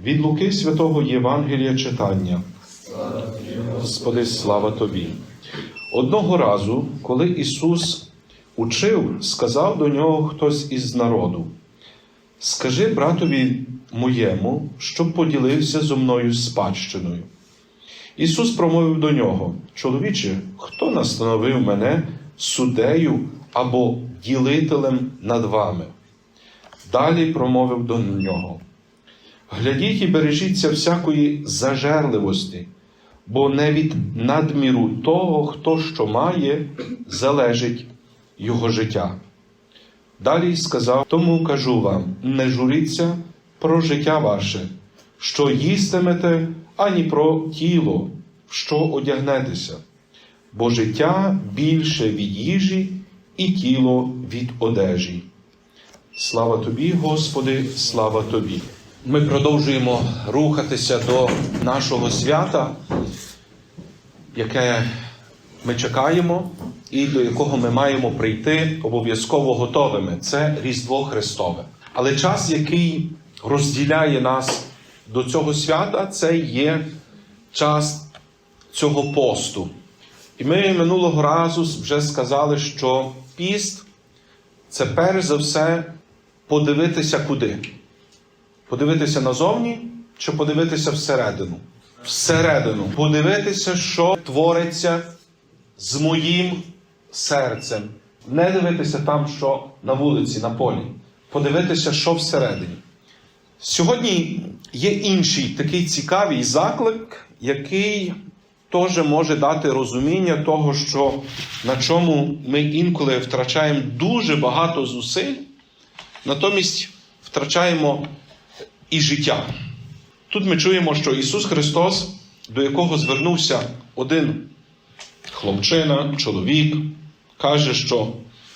Від Луки Святого Євангелія читання. Господи, слава Тобі. Одного разу, коли Ісус учив, сказав до нього хтось із народу: Скажи братові моєму, щоб поділився зо мною спадщиною. Ісус промовив до нього: Чоловіче, хто настановив мене суддею або ділителем над вами? Далі промовив до нього: Глядіть і бережіться всякої зажерливості, бо не від надміру того, хто що має, залежить його життя. Далі сказав: Тому кажу вам: не журіться про життя ваше, що їстимете, ані про тіло, в що одягнетеся, бо життя більше від їжі і тіло від одежі. Слава тобі, Господи, слава тобі. Ми продовжуємо рухатися до нашого свята, яке ми чекаємо і до якого ми маємо прийти обов'язково готовими. Це Різдво Христове. Але час, який розділяє нас до цього свята, це є час цього посту. І ми минулого разу вже сказали, що піст це перш за все подивитися куди? Подивитися назовні чи подивитися всередину? Всередину. Подивитися, що твориться з моїм серцем. Не дивитися там, що на вулиці, на полі. Подивитися, що всередині. Сьогодні є інший такий цікавий заклик, який теж може дати розуміння того, що на чому ми інколи втрачаємо дуже багато зусиль, натомість втрачаємо і життя. Тут ми чуємо, що Ісус Христос, до якого звернувся один хлопчина, чоловік, каже, що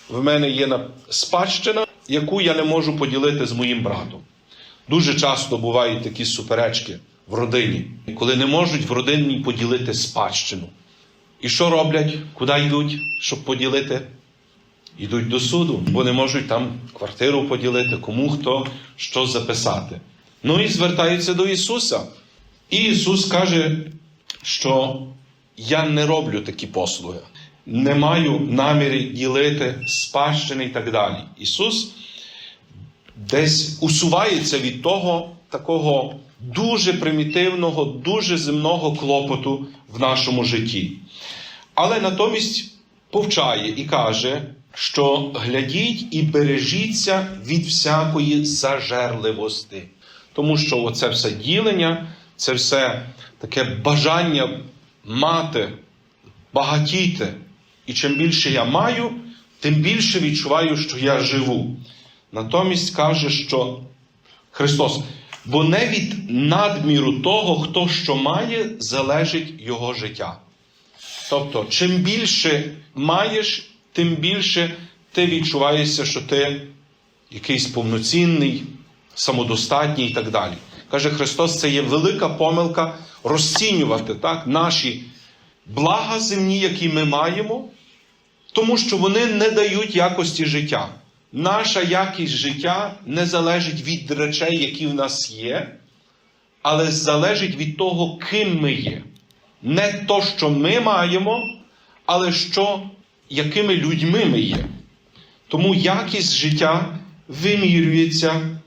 в мене є спадщина, яку я не можу поділити з моїм братом. Дуже часто бувають такі суперечки в родині, коли не можуть в родині поділити спадщину. І що роблять? Куди йдуть, щоб поділити? Йдуть до суду, бо не можуть там квартиру поділити, кому хто що записати. Ну і звертаються до Ісуса. І Ісус каже, що я не роблю такі послуги, не маю наміри ділити спадщини і так далі. Ісус десь усувається від того такого дуже примітивного, дуже земного клопоту в нашому житті. Але натомість повчає і каже, що глядіть і бережіться від всякої зажерливості. Тому що оце все ділення, це все таке бажання мати, багатіти. І чим більше я маю, тим більше відчуваю, що я живу. Натомість каже, що Христос, бо не від надміру того, хто що має, залежить його життя. Тобто, чим більше маєш, тим більше ти відчуваєшся, що ти якийсь повноцінний, самодостатній і так далі. Каже Христос, це є велика помилка розцінювати так, наші блага земні, які ми маємо, тому що вони не дають якості життя. Наша якість життя не залежить від речей, які в нас є, але залежить від того, ким ми є. Не то, що ми маємо, але що, якими людьми ми є. Тому якість життя вимірюється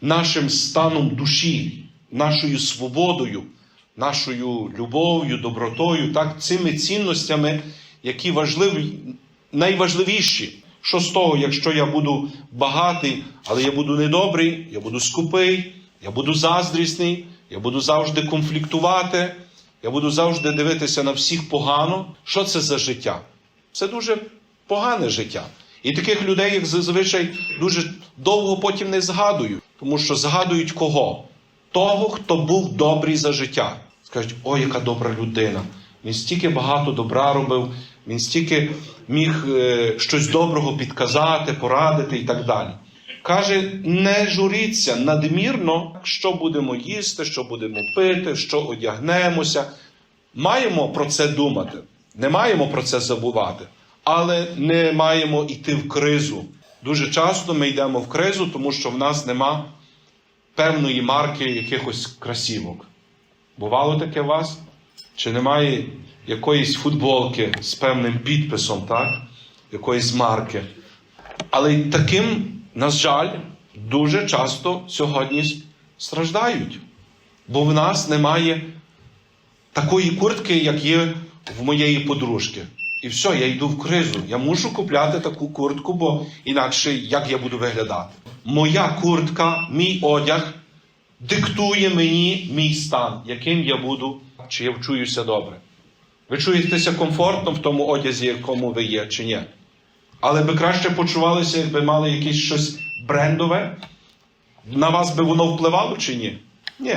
нашим станом душі, нашою свободою, нашою любов'ю, добротою, так, цими цінностями, які важливі, найважливіші. Що з того, якщо я буду багатий, але я буду недобрий, я буду скупий, я буду заздрісний, я буду завжди конфліктувати, я буду завжди дивитися на всіх погано. Що це за життя? Це дуже погане життя. І таких людей, як зазвичай, дуже довго потім не згадують, тому що згадують кого? Того, хто був добрий за життя. Скажуть, ой, яка добра людина. Він стільки багато добра робив, він стільки міг е, щось доброго підказати, порадити і так далі. Каже, не журіться надмірно, що будемо їсти, що будемо пити, що одягнемося. Маємо про це думати, не маємо про це забувати, але не маємо йти в кризу. Дуже часто ми йдемо в кризу, тому що в нас нема певної марки якихось красівок. Бувало таке у вас? Чи немає якоїсь футболки з певним підписом, так? якоїсь марки? Але таким, на жаль, дуже часто сьогодні страждають. Бо в нас немає такої куртки, як є в моєї подружки. І все, я йду в кризу. Я мушу купляти таку куртку, бо інакше як я буду виглядати. Моя куртка, мій одяг диктує мені мій стан, яким я буду, чи я вчуюся добре. Ви чуєтеся комфортно в тому одязі, якому ви є, чи ні? Але би краще почувалися, якби мали якесь щось брендове. На вас би воно впливало чи ні? Ні.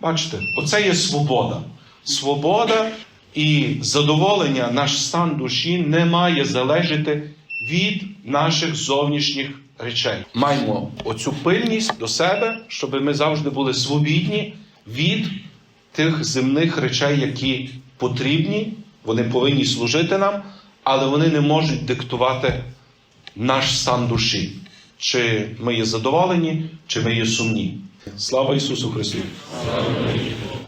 Бачите, оце є свобода. Свобода і задоволення, наш стан душі не має залежати від наших зовнішніх речей. Маємо оцю пильність до себе, щоб ми завжди були свобідні від тих земних речей, які потрібні, вони повинні служити нам, але вони не можуть диктувати наш стан душі. Чи ми є задоволені, чи ми є сумні. Слава Ісусу Христу!